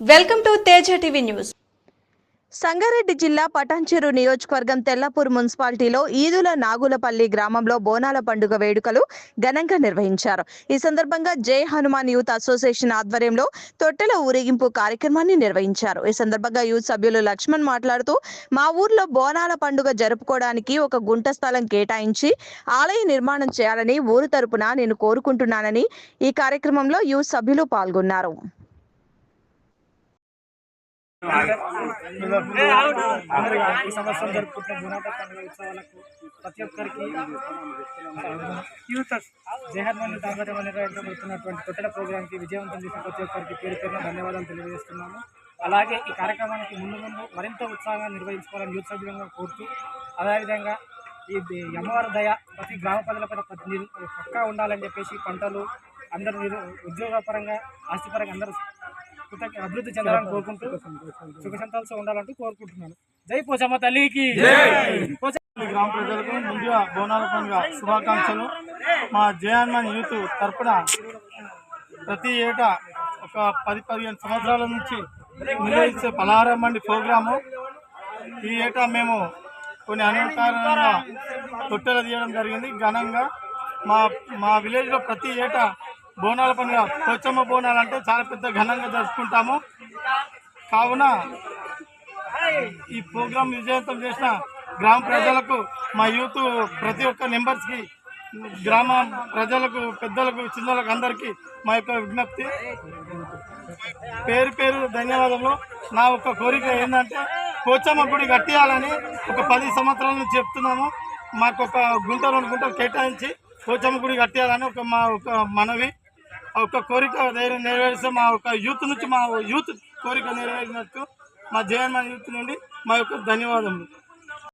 Welcome to Teja TV news. Sangareddy జిల్లా పటాన్చెరు నియోజకవర్గం తెల్లపూర్ మున్సిపాలిటీలో ఈదుల నాగులపల్లి గ్రామంలో బోనాల పండుగ వేడుకలు ఘనంగా నిర్వహించారు. ఈ సందర్భంగా జై హనుమాన్ యూత్ అసోసియేషన్ ఆధ్వర్యంలో తొట్టెల ఊరేగింపు కార్యక్రమాన్ని నిర్వహించారు. ఈ సందర్భంగా యూత్ సభ్యులు లక్ష్మణ్ మాట్లాడుతూ మా ఊర్లో బోనాల పండుగ జరుపుకోవడానికి ఒక గుంట స్థలం కేటాయించి ఆలయ నిర్మాణం చేయాలని ఊరు తరపున నేను కోరుకుంటున్నానని ఈ కార్యక్రమంలో యూత్ సభ్యులు పాల్గొన్నారు. అందరూ ఈ సంవత్సరం జరుపుకుంటున్న గుణాట పండుగ ఉత్సవాలకు ప్రతి ఒక్కరికి యూత్ జహర్మన్ ఆధ్వర్యంలో నిర్వహించబడుతున్నటువంటి తొట్టెల ప్రోగ్రాంకి విజయవంతం చేసిన ప్రతి ఒక్కరికి పేరు పేరున ధన్యవాదాలు తెలియజేస్తున్నాము. అలాగే ఈ కార్యక్రమానికి ముందు ముందు మరింత ఉత్సాహంగా నిర్వహించుకోవాలని యూత్ సభ్యులంగా కోరుతూ అదేవిధంగా ఈ అమ్మవారి దయ ప్రతి గ్రామ ప్రజలపై ప్రతి పక్కా ఉండాలని చెప్పేసి పంటలు అందరూ నిరు ఉద్యోగపరంగా ఆస్తిపరంగా అందరూ కృతజ్ఞ- అభివృద్ధి చెందాలని కోరుకుంటూ సుఖ సంతాలతో ఉండాలంటూ కోరుకుంటున్నాను. జై పోచమ్మ తల్లికి. గ్రామ ప్రజలకు ముందుగా బోనాల పండుగ శుభాకాంక్షలు. మా జయాన్మాన్ యూత్ తరపున ప్రతి ఏటా ఒక పది పదిహేను సంవత్సరాల నుంచి నిర్వహించే పలహారం మండి ప్రోగ్రాము. ఈ ఏటా మేము కొన్ని అనుకారంగా తొట్టెలు తీయడం జరిగింది. ఘనంగా మా మా విలేజ్లో ప్రతి ఏటా బోనాల పండుగ పోచమ్మ బోనాలు అంటే చాలా పెద్ద ఘనంగా జరుపుకుంటాము. కావున ఈ ప్రోగ్రాం విజయవంతం చేసిన గ్రామ ప్రజలకు మా యూత్ ప్రతి ఒక్క మెంబర్స్కి గ్రామ ప్రజలకు పెద్దలకు చిన్నలకు అందరికీ మా యొక్క విజ్ఞప్తి. పేరు పేరు ధన్యవాదములు. నా ఒక కోరిక ఏంటంటే పోచమ్మ గుడి కట్టేయాలని ఒక పది సంవత్సరాల నుంచి చెప్తున్నాము. మాకు ఒక గుంట రెండు గుంటలు కేటాయించి పోచమ్మ గుడి కట్టేయాలని ఒక మా ఒక మనవి. ఆ ఒక కోరిక నెరవేరిస్తే మా యొక్క యూత్ నుంచి మా యూత్ కోరిక నెరవేరినట్టు మా జయన్ యూత్ నుండి మా యొక్క ధన్యవాదములు.